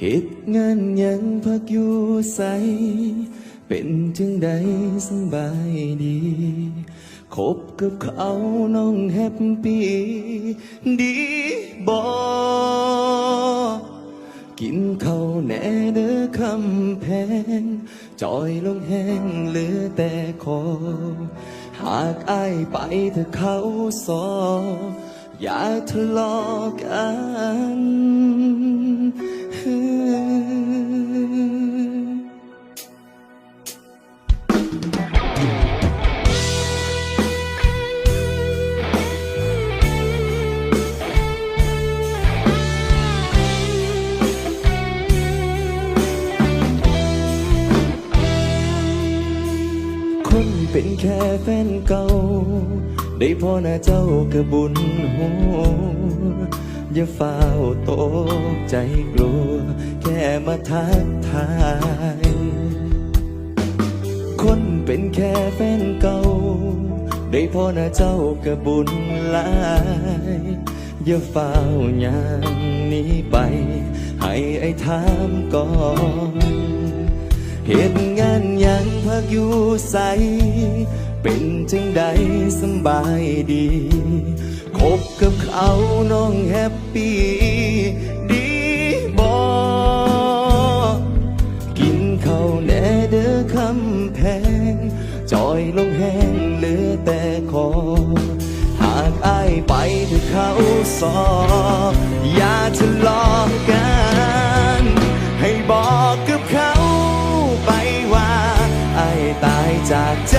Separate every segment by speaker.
Speaker 1: เหตุงานยังพักอยู่ใส เป็นจึงใดสบายดีคบกับเขาน้องแฮปปี้ดีบอกินข้าวแหน่เด้อคำแพงจอยลงแห้งเหลือแต่คอ หากอายไปเธอเขาสอ อย่าทะเลาะกัน แฟนเก่า ได้พ่อหน้าเจ้าก็บุญหัวอย่าเฝ้าวตกใจกลัว แค่มาทักทาย คนเป็นแค่แฟนเก่า ได้พ่อหน้าเจ้าก็บุญหลายอย่าเฝ้าอย่างนี้ไป ให้ไอ้ถามก่อนเหตุงานยังพักอยู่ใส เป็นจังใดสบายดี คบกับเขาน้องแฮปปี้ดีบอกินข้าวแน่เด้อคำแพง จอยลงแห้งเหลือแต่คอ หากอายไปเธอเขาสอ อย่าทะเลาะกัน ให้บอกกับเขาไปว่า ไอายตายจากใจ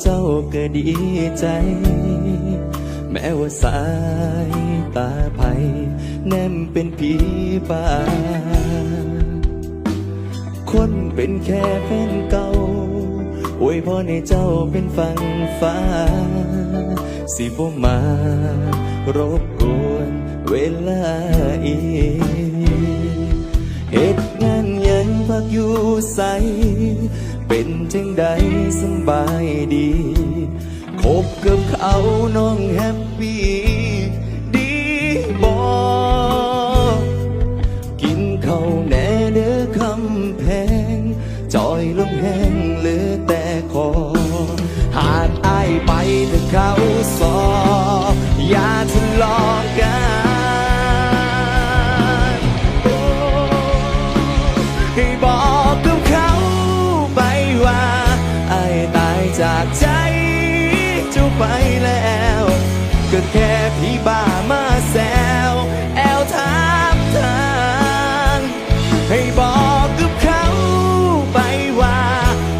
Speaker 1: เจ้าก็ดีใจ แม้ว่าสายตาไผแนมเป็นผีป่า คนเป็นแค่แฟนเก่าอวยพรให้เจ้าเป็นฝั่งฟ้า สิบ่มารบกวนเวลาอีกเหตุงานหยังพักอยู่ใส เป็นจังใดสบายดี คบกับเขาน้องแฮปปี้ ดีบอกินเขาแน่เด้อคำแพง จอยลงแห้งเหลือแต่คอ หากอายไปเธอเขาสออ ไปแล้ว ก็แค่พี่บ้ามาแซวแอลถามทางให้บอกกับเขาไปว่า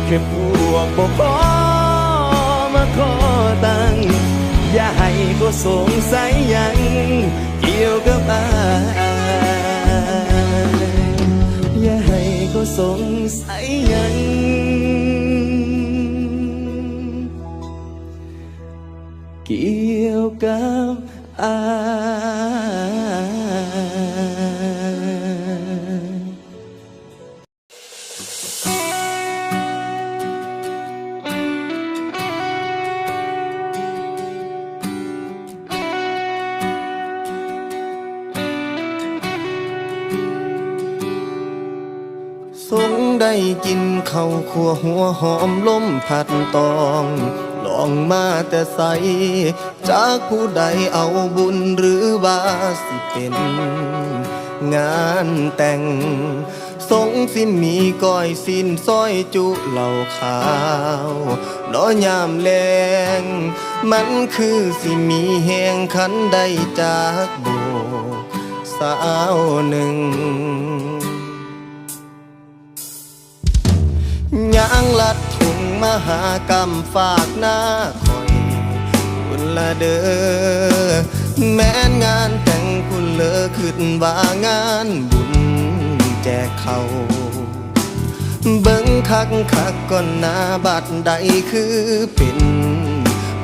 Speaker 1: แค่พวกบอกพอมาขอตังอย่าให้ก็สงสัยยังเกี่ยวกับอายอย่าให้ก็สงสัยยัง เกี่ยวกับอายสง
Speaker 2: ได้กินข้าวขัวหัวหอมล้มผัดตอง องมาแต่ใส จากผู้ใดเอาบุญหรือว่าสิเป็น งานแต่ง สงสิมีก้อยสินซอยจุเหล่าขาวน้อยามแลงมันคือสิมีแหงขันได้จากโบสาวหนึ่งยางลัดถุ มหากรรมฝากหน้าคอยคุณละเด้อแม้นงานแต่งคุณเลอขึ้นว่างานบุญแจกเขาเบิ่งคักคักก่อนหน้าบัดใดคือเป็น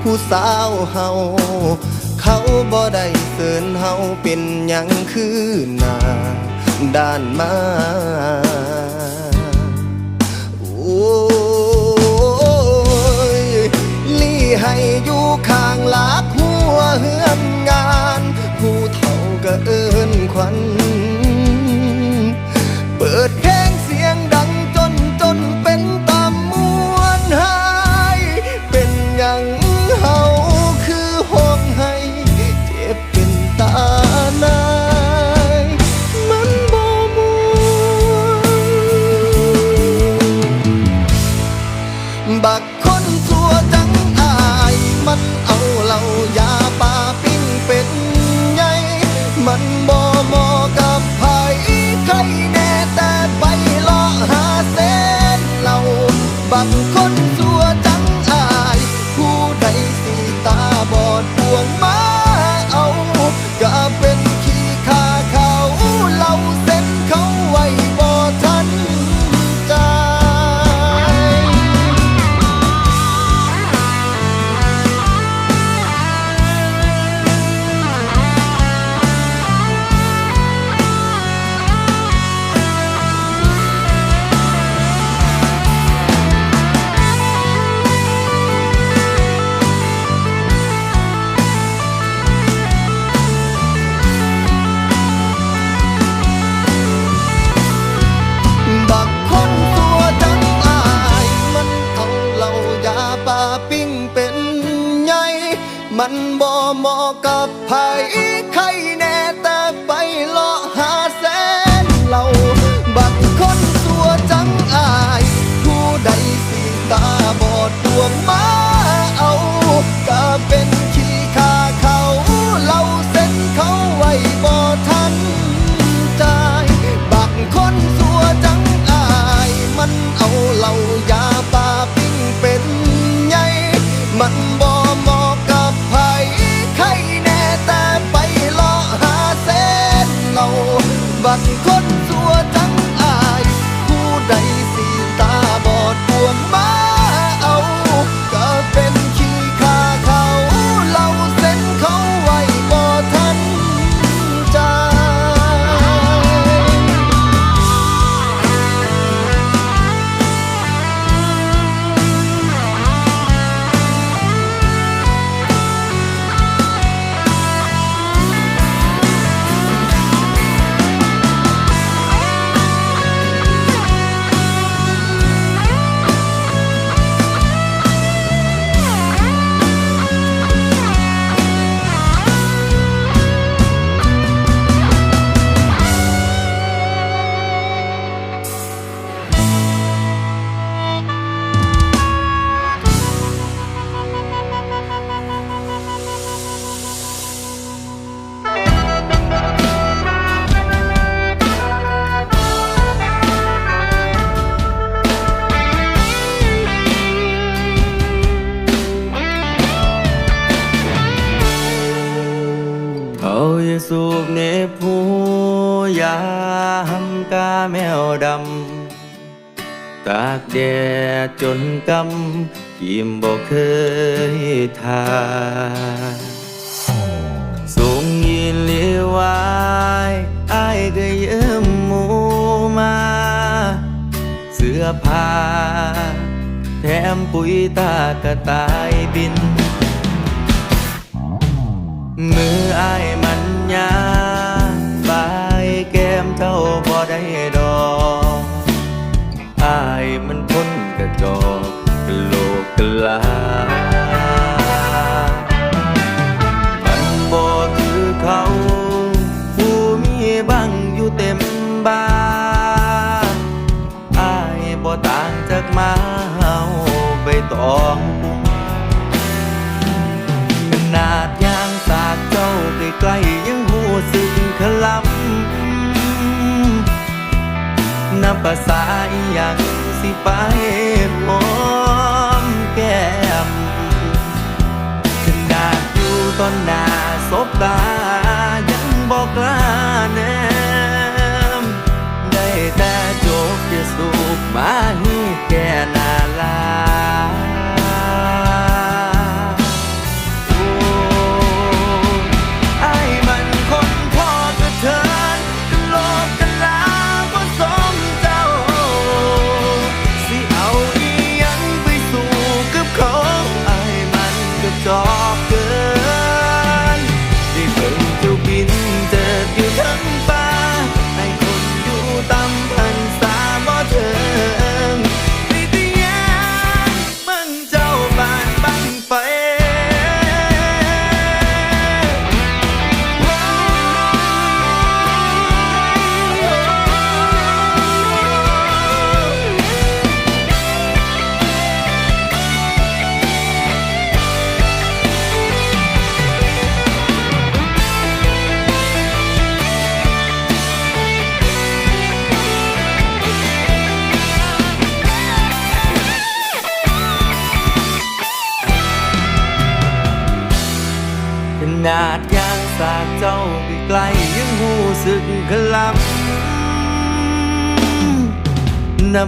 Speaker 2: ผู้สาวเฮาเขาบ่ได้เสินเฮาเป็นหยังคือหน้าด้านมา ให้อยู่ข้างหลักหัว จนกำกิมบ่เคยทาส่งยินเลียวายอายก็ยืมหมูมา เสื้อผ้าแถมปุ๋ยตากระต่ายบิน มืออายมันยาบายแก้มเจ้าบ่ได้
Speaker 1: ลา มันบอกคือเขา ผู้มีบังอยู่เต็มบ้านอายบ่ต่างจากมาเฮาไปตองขนาดยางสากเจ้าใกล้ๆยังหูสึกขลับนับภาษาอีหยังสิไปโอ ตอนหน้าสบตา ยังบอกกล้าแนม ได้แต่โจกจะสุขมาให้แก่นา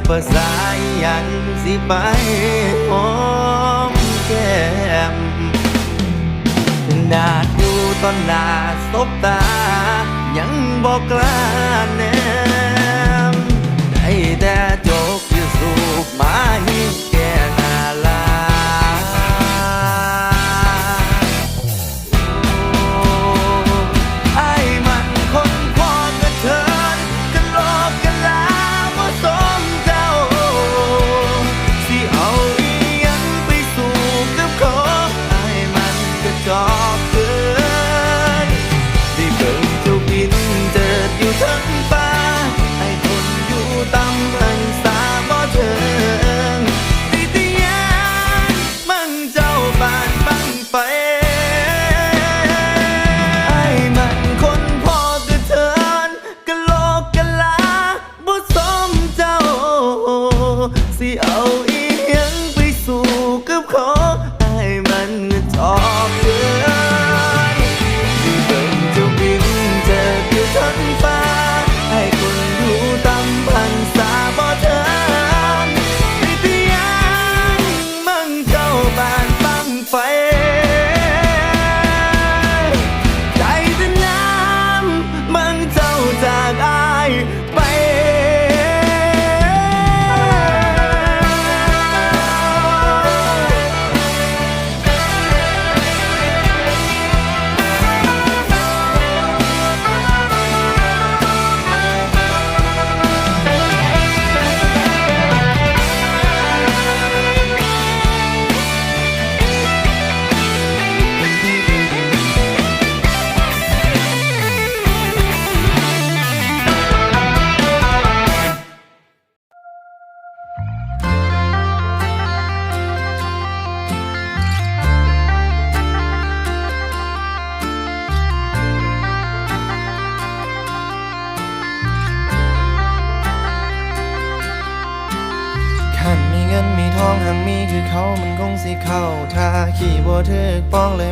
Speaker 1: ภาษาอหยังสิไปหอมแก้มนาดูตอนหน้าสบตา ยังบอกกล้าน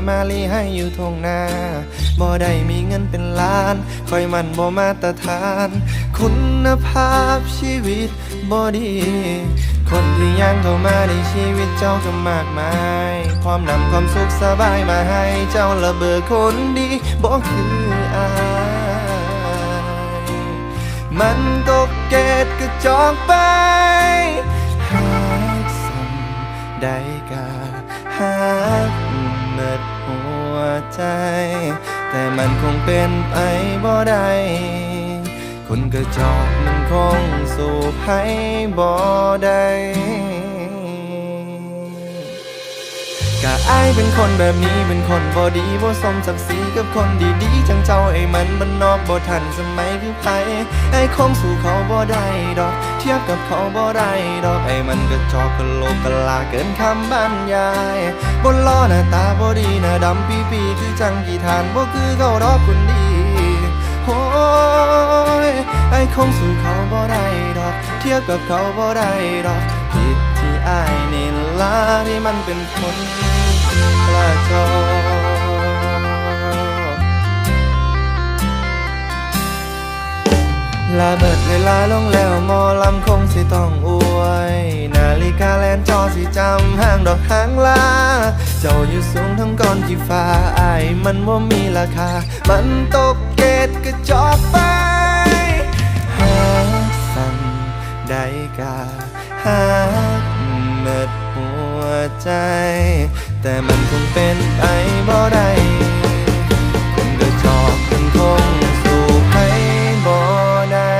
Speaker 1: มา
Speaker 2: ลีให้อยู่ทงนาบ่ได้มีเงินเป็นล้านคอยมันบ่มาตรฐาน คุณภาพชีวิตบ่ดี คนที่ย่างเข้ามาในชีวิตเจ้าก็มากมายความนำความสุขสบายมาให้เจ้าระเบิดคนดีบ่คืออายมันตกเกตกระจอกไปหากสัมได้กาหาก ใจ แต่มันคงเป็นไปบ่ได้คนกระจอกมันคงสู่ให้บ่ได้ กะอายเป็นคนแบบนี้เป็นคนบ่ดีบ่สมศักดิ์ศรีกับคนดีๆจังเจ้าไอ้มันมันนอกบ่ทันสมัยคือไผไอ้คงสู่เขาบ่ได้ดอก เทียบกับเขาบ่ได้ดอกไอ้มันก็จอกกะโลกกะลาเกินคำบรรยายบ่ล้อหน้าตาบ่ดีหน้าดำปีปีคือจังกี่ทานบ่คือเขาดอกคนดีโอ้ยไอ้คงสู่เขาบ่ได้ดอก เทียบกับเขาบ่ได้ดอกผิดที่อายนี่ละที่มันเป็นคน กระจอกลาเบิดเวลาลงแล้วมอลำคงสิต้องอวย นาฬิกาแลนจอสิจำห้างดอกหางลา เจ้าอยู่สูงทั้งก้อนที่ฟ้าอายมันว่ามีราคา มันตกเกตกระจอกไปหาสั่นได้กาหาเมิดหัวใจ แต่มันคงเป็นไปบ่ได้คนกระจอกมันคงสู่ให้บ่ได้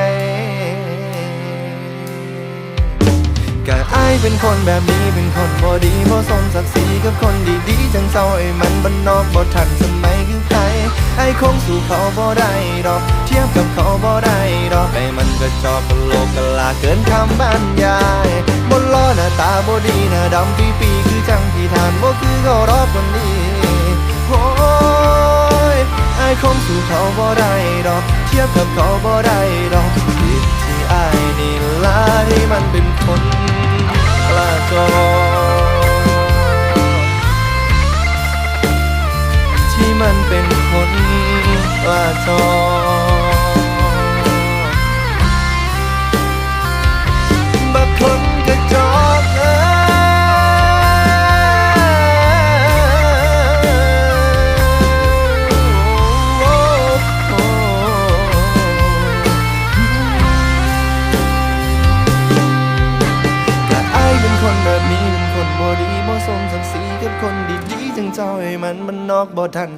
Speaker 2: ก็อายเป็นคนแบบนี้เป็นคนบ่ดีบ่สมศักดิ์ศรีกับคนดีๆจังเจ้าไอ้มันบ้านนอกบ่ทันสมัยคือใครไอ้คงสู่เขาบ่ได้ดอก เทียบกับเขาบ่ได้ดอกไอ้มันกระจอกกะโลกกะลาเกินคำบรรยายบนล้อหน้าตาบ่ดีหน้าดำปีปีๆคือจังที่ทานบ่ คือเขารอบคนนี้โอ้ยไอ้คงสู่เขาบ่ได้ดอก เทียบกับเขาบ่ได้ดอกผิดที่ไอ้นี่ละที่มันเป็นคนกระจอ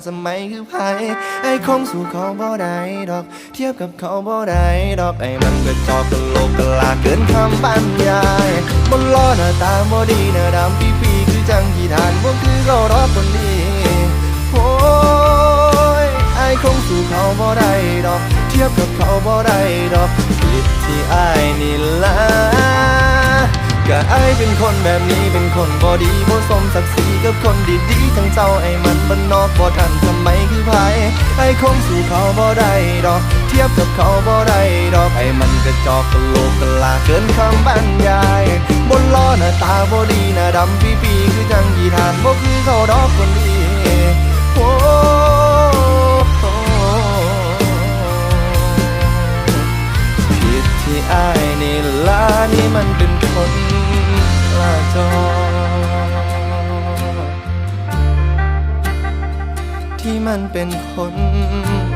Speaker 2: สมัยคือไผไอ้คงสู่เขาบ่ได้ดอก เทียบกับเขาบ่ได้ดอก ไอ้มันก็จอกกะโลกกะลาเกินคำบรรยายบนล้อหน้าตาบ่ดีหน้าดำปีปีๆคือจังกี่ทานบ่คือเขารอบคนนี้โอ้ยไอ้คงสู่เขาบ่ได้ดอก เทียบกับเขาบ่ได้ดอกผิดที่ไอ้นี่ละ ก็ไอายเป็นคนแบบนี้เป็นคนบอดีบ่สมศักดิ์ศรีกับคนดีๆทั้งเจ้าไอ้มันบ้านนอกบ่ทันสมัยคือไผไอ้คงสู่เขาบ่ได้ดอก เทียบกับเขาบ่ได้ดอกไอ้มันกระจอกกะโลกกะลาเกินคำบรรยายบนล้อหน้าตาบ่ดีหน้าดำปีปีคือจังยีทานบ่คือเขาดอกคนนี้โอ้ผิดที่อายนี่ละนี่มันเป็นคน จอที่มันเป็นคน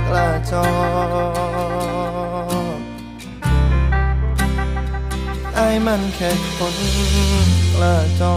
Speaker 2: กระจอไอ้มันแค่คนกระจอ